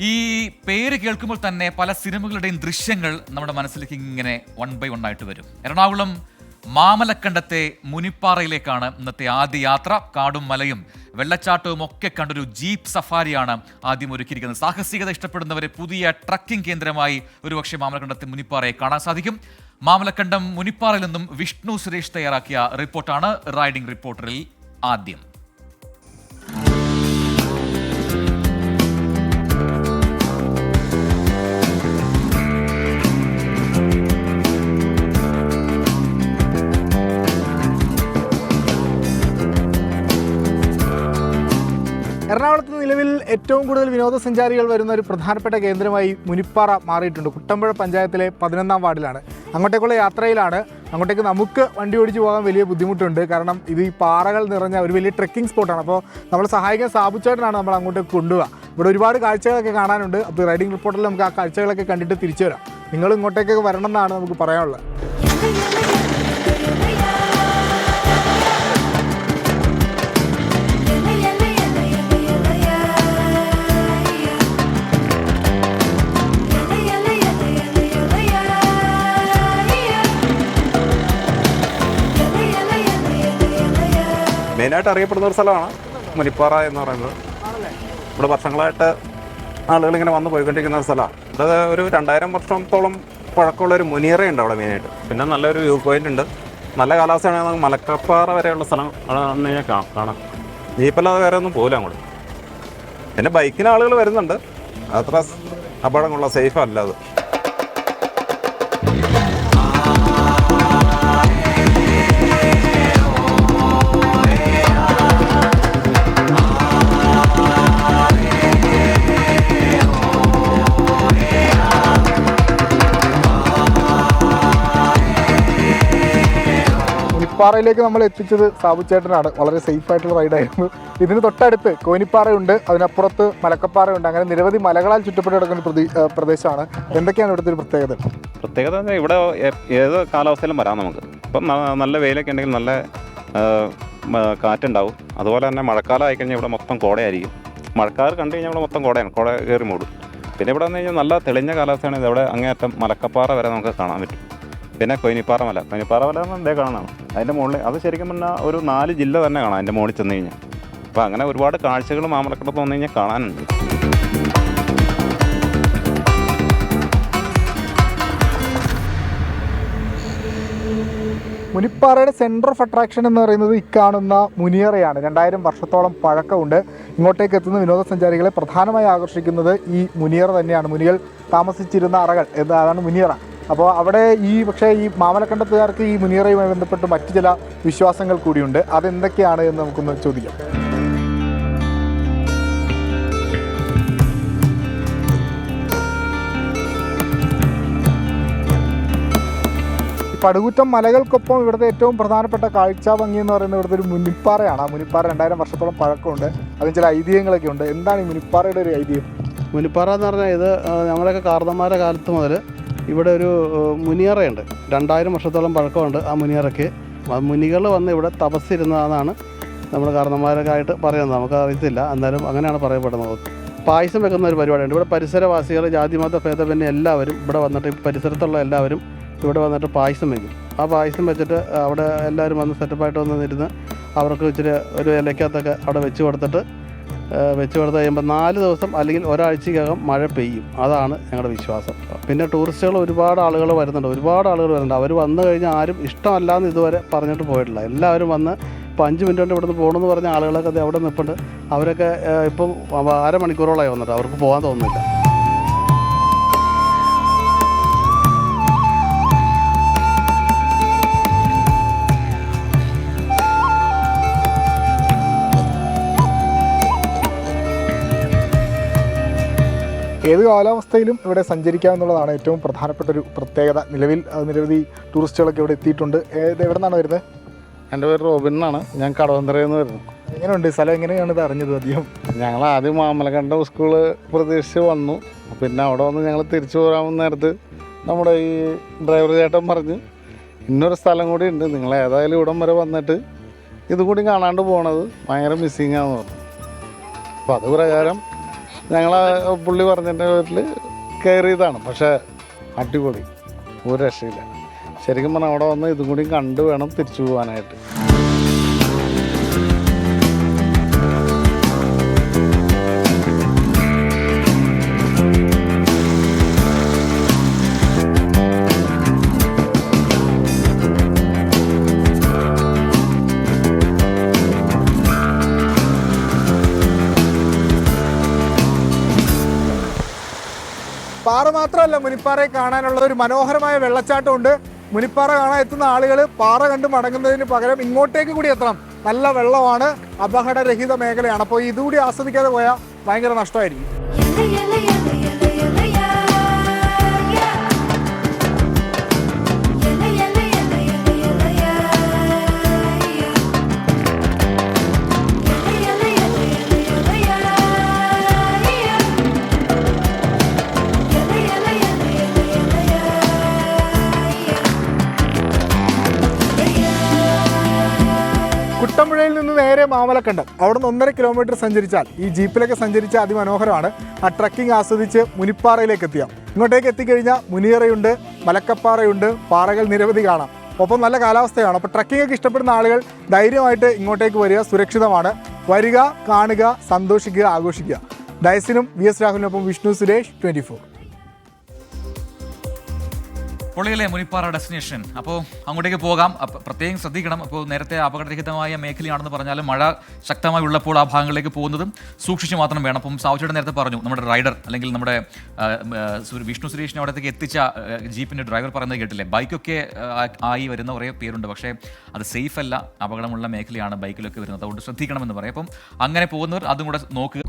ഈ പേര് കേൾക്കുമ്പോൾ തന്നെ പല സിനിമകളുടെയും ദൃശ്യങ്ങൾ നമ്മുടെ മനസ്സിലേക്ക് ഇങ്ങനെ വൺ ബൈ വൺ ആയിട്ട് വരും. എറണാകുളം മാമലക്കണ്ടത്തെ മുനിപ്പാറയിലേക്കാണ് ഇന്നത്തെ ആദ്യ യാത്ര. കാടും മലയും വെള്ളച്ചാട്ടവും ഒക്കെ കണ്ടൊരു ജീപ്പ് സഫാരിയാണ് ആദ്യം ഒരുക്കിയിരിക്കുന്നത്. സാഹസികത ഇഷ്ടപ്പെടുന്നവരെ പുതിയ ട്രക്കിംഗ് കേന്ദ്രമായി ഒരുപക്ഷെ മാമലക്കണ്ടത്തെ മുനിപ്പാറയെ കാണാൻ സാധിക്കും. മാമലക്കണ്ടം മുനിപ്പാറയിൽ നിന്നും വിഷ്ണു സുരേഷ് തയ്യാറാക്കിയ റിപ്പോർട്ടാണ്. റൈഡിംഗ് റിപ്പോർട്ടറിൽ ആദ്യം. എറണാകുളത്ത് നിലവിൽ ഏറ്റവും കൂടുതൽ വിനോദസഞ്ചാരികൾ വരുന്ന ഒരു പ്രധാനപ്പെട്ട കേന്ദ്രമായി മുനിപ്പാറ മാറിയിട്ടുണ്ട്. കുട്ടമ്പുഴ പഞ്ചായത്തിലെ പതിനൊന്നാം വാർഡിലാണ്. അങ്ങോട്ടേക്കുള്ള യാത്രയിലാണ്. അങ്ങോട്ടേക്ക് നമുക്ക് വണ്ടി ഓടിച്ച് പോകാൻ വലിയ ബുദ്ധിമുട്ടുണ്ട്. കാരണം ഇത് ഈ പാറകൾ നിറഞ്ഞ ഒരു വലിയ ട്രെക്കിംഗ് സ്പോട്ടാണ്. അപ്പോൾ നമ്മൾ സഹായിക്കാൻ സാബുച്ചേട്ടനാണ് നമ്മൾ അങ്ങോട്ടേക്ക് കൊണ്ടുപോകുക ഇവിടെ ഒരുപാട് കാഴ്ചകളൊക്കെ കാണാനുണ്ട്. അപ്പോൾ റൈഡിംഗ് റിപ്പോർട്ടിൽ നമുക്ക് ആ കാഴ്ചകളൊക്കെ കണ്ടിട്ട് തിരിച്ചു വരാം. നിങ്ങൾ ഇങ്ങോട്ടേക്കൊക്കെ വരണം എന്നാണ് നമുക്ക് പറയാനുള്ളത്. മെയിനായിട്ട് അറിയപ്പെടുന്ന ഒരു സ്ഥലമാണ് മുനിപ്പാറ എന്ന് പറയുന്നത്. ഇവിടെ വർഷങ്ങളായിട്ട് ആളുകൾ ഇങ്ങനെ വന്നു പോയിക്കൊണ്ടിരിക്കുന്ന സ്ഥലമാണ്. അത് ഒരു രണ്ടായിരം വർഷത്തോളം പഴക്കമുള്ള ഒരു മുനിയറയുണ്ട് അവിടെ മെയിനായിട്ട്. പിന്നെ നല്ലൊരു വ്യൂ പോയിന്റ് ഉണ്ട്. നല്ല കാലാവസ്ഥയാണെങ്കിൽ നമുക്ക് മലക്കപ്പാറ വരെയുള്ള സ്ഥലം അവിടെ കാണാം. ജീപ്പല്ലാതെ വേറെ ഒന്നും പോകില്ല അങ്ങോട്ട്. പിന്നെ ബൈക്കിന് ആളുകൾ വരുന്നുണ്ട്. അത്ര അപകടങ്ങളുള്ള സേഫ് അല്ല അത്. മുനിപ്പാറയിലേക്ക് നമ്മൾ എത്തിച്ചത് സാബുച്ചേട്ടനാണ് വളരെ സേഫ് ആയിട്ടുള്ള റൈഡായിരുന്നു ഇതിന് തൊട്ടടുത്ത് കോനിപ്പാറയുണ്ട്. അതിനപ്പുറത്ത് മലക്കപ്പാറയുണ്ട്. അങ്ങനെ നിരവധി മലകളാൽ ചുറ്റപ്പെട്ട് കിടക്കുന്ന പ്രതി പ്രദേശമാണ്. എന്തൊക്കെയാണ് ഇവിടുത്തെ ഒരു പ്രത്യേകത? പ്രത്യേകത ഇവിടെ ഏത് കാലാവസ്ഥയിലും വരാം നമുക്ക്. ഇപ്പം നല്ല വെയിലൊക്കെ ഉണ്ടെങ്കിൽ നല്ല കാറ്റുണ്ടാവും. അതുപോലെ തന്നെ മഴക്കാലം ആയിക്കഴിഞ്ഞാൽ ഇവിടെ മൊത്തം കോടയായിരിക്കും. മഴക്കാർ കണ്ടു കഴിഞ്ഞാൽ ഇവിടെ മൊത്തം കോടയാണ്. കോട കയറി മൂടും. പിന്നെ ഇവിടെ വന്നു കഴിഞ്ഞാൽ നല്ല തെളിഞ്ഞ കാലാവസ്ഥയാണ്. ഇവിടെ അങ്ങേയറ്റം മലക്കപ്പാറ വരെ നമുക്ക് കാണാൻ പറ്റും. പിന്നെ കൊയിനിപ്പാറ മല കൊയിനിപ്പാറ മല എന്ന് എന്തേ കാണാം അതിന്റെ മുകളിൽ അത് ശരിക്കും പറഞ്ഞാൽ ഒരു നാല് ജില്ല തന്നെ കാണാം അതിന്റെ മുകളിൽ ചെന്ന് കഴിഞ്ഞാൽ അപ്പോൾ അങ്ങനെ ഒരുപാട് കാഴ്ചകൾ മാമലക്കടത്ത് വന്നു കഴിഞ്ഞാൽ കാണാനുണ്ട്. മുനിപ്പാറയുടെ സെന്റർ ഓഫ് അട്രാക്ഷൻ എന്ന് പറയുന്നത് ഇക്കാണുന്ന മുനിയറയാണ്. രണ്ടായിരം വർഷത്തോളം പഴക്കമുണ്ട്. ഇങ്ങോട്ടേക്ക് എത്തുന്ന വിനോദസഞ്ചാരികളെ പ്രധാനമായി ആകർഷിക്കുന്നത് ഈ മുനിയറ തന്നെയാണ്. മുനികൾ താമസിച്ചിരുന്ന അറകൾ. എന്നതാണ് മുനിയറ? അപ്പോൾ അവിടെ ഈ പക്ഷേ ഈ മാമലക്കണ്ടത്തുകാർക്ക് ഈ മുനിയറയുമായി ബന്ധപ്പെട്ട് മറ്റു ചില വിശ്വാസങ്ങൾ കൂടിയുണ്ട്. അതെന്തൊക്കെയാണ് എന്ന് നമുക്കൊന്ന് ചോദിക്കാം. പടുകൂറ്റം മലകൾക്കൊപ്പം ഇവിടുത്തെ ഏറ്റവും പ്രധാനപ്പെട്ട കാഴ്ചാ ഭംഗി എന്ന് പറയുന്നത് ഇവിടുത്തെ ഒരു മുനിപ്പാറയാണ്. ആ മുനിപ്പാറ രണ്ടായിരം വർഷത്തോളം പഴക്കമുണ്ട്. അതിന് ചില ഐതിഹ്യങ്ങളൊക്കെ ഉണ്ട് എന്താണ് ഈ മുനിപ്പാറയുടെ ഒരു ഐതിഹ്യം? മുനിപ്പാറ എന്ന് പറഞ്ഞാൽ ഇത് ഞങ്ങളൊക്കെ കാർന്നന്മാരുടെ കാലത്ത് മുതൽ ഇവിടെ ഒരു മുനിയറയുണ്ട്. രണ്ടായിരം വർഷത്തോളം പഴക്കമുണ്ട് ആ മുനിയറയ്ക്ക്. മുനികൾ വന്ന് ഇവിടെ തപസ്സിരുന്നതാണ് നമ്മൾ കാരണന്മാരൊക്കെ ആയിട്ട് പറയുന്നത്. നമുക്ക് അറിയത്തില്ല എന്നാലും അങ്ങനെയാണ് പറയപ്പെടുന്നത്. പായസം വെക്കുന്ന ഒരു പരിപാടിയുണ്ട്. ഇവിടെ പരിസരവാസികൾ ജാതി ജാതിമത ഭേദമന്യേ എല്ലാവരും ഇവിടെ വന്നിട്ട് പരിസരത്തുള്ള എല്ലാവരും ഇവിടെ വന്നിട്ട് പായസം വെക്കും. ആ പായസം വെച്ചിട്ട് അവിടെ എല്ലാവരും വന്ന് സെറ്റപ്പായിട്ട് വന്ന് ഇരുന്ന് അവർക്ക് ഇച്ചിരി ഒരു ഇലക്കകത്തൊക്കെ അവിടെ വെച്ച് കൊടുത്തിട്ട് വെച്ച് കൊടുത്ത് കഴിയുമ്പോൾ നാല് ദിവസം അല്ലെങ്കിൽ ഒരാഴ്ചക്കകം മഴ പെയ്യും. അതാണ് ഞങ്ങളുടെ വിശ്വാസം. പിന്നെ ടൂറിസ്റ്റുകൾ ഒരുപാട് ആളുകൾ വരുന്നുണ്ട്. ഒരുപാട് ആളുകൾ വരുന്നുണ്ട്. അവർ വന്നു കഴിഞ്ഞാൽ ആരും ഇഷ്ടമല്ലാന്ന് ഇതുവരെ പറഞ്ഞിട്ട് പോയിട്ടില്ല. എല്ലാവരും വന്ന് ഇപ്പോൾ അഞ്ച് മിനിറ്റ് കൊണ്ട് ഇവിടുന്ന് പോകണമെന്ന് പറഞ്ഞ ആളുകളൊക്കെ അത് അവിടെ നിൽപ്പുണ്ട് അവരൊക്കെ ഇപ്പം അരമണിക്കൂറോളമായി വന്നിട്ട്. അവർക്ക് പോകാൻ തോന്നുന്നില്ല. ഏത് കാലാവസ്ഥയിലും ഇവിടെ സഞ്ചരിക്കാമെന്നുള്ളതാണ് ഏറ്റവും പ്രധാനപ്പെട്ട ഒരു പ്രത്യേകത. നിലവിൽ നിരവധി ടൂറിസ്റ്റുകളൊക്കെ ഇവിടെ എത്തിയിട്ടുണ്ട്. ഏത് എവിടെ നിന്നാണ് വരുന്നത്? എന്റെ പേര് റോബിൻ എന്നാണ് ഞാൻ കടവന്തരയിൽ നിന്ന് വരുന്നു. എങ്ങനെയുണ്ട്? സ്ഥലം എങ്ങനെയാണ് ഇത് അറിഞ്ഞത് അധികം? ഞങ്ങൾ ആദ്യം മാമലക്കണ്ടം സ്കൂൾ പ്രതീക്ഷിച്ച് വന്നു. പിന്നെ അവിടെ വന്ന് ഞങ്ങൾ തിരിച്ചു പോരാമെന്ന് നേരത്ത് നമ്മുടെ ഈ ഡ്രൈവർ ചേട്ടൻ പറഞ്ഞ് ഇന്നൊരു സ്ഥലം കൂടി ഉണ്ട്. നിങ്ങൾ ഏതായാലും ഇവിടം വരെ വന്നിട്ട് ഇതുകൂടി കാണാണ്ട് പോണത് ഭയങ്കര മിസ്സിങ് ആണെന്ന് പറഞ്ഞു. അപ്പോൾ അത് പ്രകാരം ഞങ്ങൾ പുള്ളി പറഞ്ഞതിന്റെ വീട്ടിൽ കയറിയതാണ് പക്ഷേ അടിപൊളി. ഒരു രക്ഷയില്ല. ശരിക്കും പറഞ്ഞാൽ അവിടെ വന്ന് ഇതും കൂടി കണ്ടു വേണം തിരിച്ചു പോകാനായിട്ട് പാറ മാത്രമല്ല മുനിപ്പാറയെ കാണാനുള്ള ഒരു മനോഹരമായ വെള്ളച്ചാട്ടമുണ്ട്. മുനിപ്പാറ കാണാൻ എത്തുന്ന ആളുകൾ പാറ കണ്ട് മടങ്ങുന്നതിന് പകരം ഇങ്ങോട്ടേക്ക് കൂടി എത്തണം. നല്ല വെള്ളമാണ് അപകടരഹിത മേഖലയാണ്. അപ്പോൾ ഇതുകൂടി ആസ്വദിക്കാതെ പോയാൽ ഭയങ്കര നഷ്ടമായിരിക്കും. നിന്ന് നേരെ മാമലക്കണ്ടം. അവിടെ നിന്ന് ഒന്നര കിലോമീറ്റർ സഞ്ചരിച്ചാൽ ഈ ജീപ്പിലൊക്കെ സഞ്ചരിച്ച അതിമനോഹരമാണ്. ആ ട്രക്കിംഗ് ആസ്വദിച്ച് മുനിപ്പാറയിലേക്ക് എത്തിയാം. ഇങ്ങോട്ടേക്ക് എത്തിക്കഴിഞ്ഞാൽ മുനിയറയുണ്ട് മലക്കപ്പാറയുണ്ട് പാറകൾ നിരവധി കാണാം. ഒപ്പം നല്ല കാലാവസ്ഥയാണ്. അപ്പോൾ ട്രക്കിംഗ് ഒക്കെ ഇഷ്ടപ്പെടുന്ന ആളുകൾ ധൈര്യമായിട്ട് ഇങ്ങോട്ടേക്ക് വരിക സുരക്ഷിതമാണ്. വരിക കാണുക സന്തോഷിക്കുക ആഘോഷിക്കുക. ഡയസിനും വി എസ് രാഹുലിനൊപ്പം വിഷ്ണു സുരേഷ് ട്വന്റി ഫോർ പൊള്ളിയല്ലേ മുനിപ്പാറ ഡെസ്റ്റിനേഷൻ അപ്പോൾ അങ്ങോട്ടേക്ക് പോകാം. പ്രത്യേകം ശ്രദ്ധിക്കണം. അപ്പോൾ നേരത്തെ അപകടരഹിതമായ മേഖലയാണെന്ന് പറഞ്ഞാലും മഴ ശക്തമായി ഉള്ളപ്പോൾ ആ ഭാഗങ്ങളിലേക്ക് പോകുന്നതും സൂക്ഷിച്ച് മാത്രം വേണം. അപ്പം സാവുച്ചേട്ടൻ നേരത്തെ പറഞ്ഞു നമ്മുടെ റൈഡർ അല്ലെങ്കിൽ നമ്മുടെ വിഷ്ണു സുരേഷിനെ അവിടത്തേക്ക് എത്തിച്ച ജീപ്പിന്റെ ഡ്രൈവർ പറയുന്നത് കേട്ടില്ലേ? ബൈക്കൊക്കെ ആയി വരുന്ന കുറേ പേരുണ്ട്. പക്ഷേ അത് സേഫ് അല്ല അപകടമുള്ള മേഖലയാണ് ബൈക്കിലൊക്കെ വരുന്നത്. അതുകൊണ്ട് ശ്രദ്ധിക്കണമെന്ന് പറയും. അപ്പം അങ്ങനെ പോകുന്നവർ അതും കൂടെ നോക്കുക.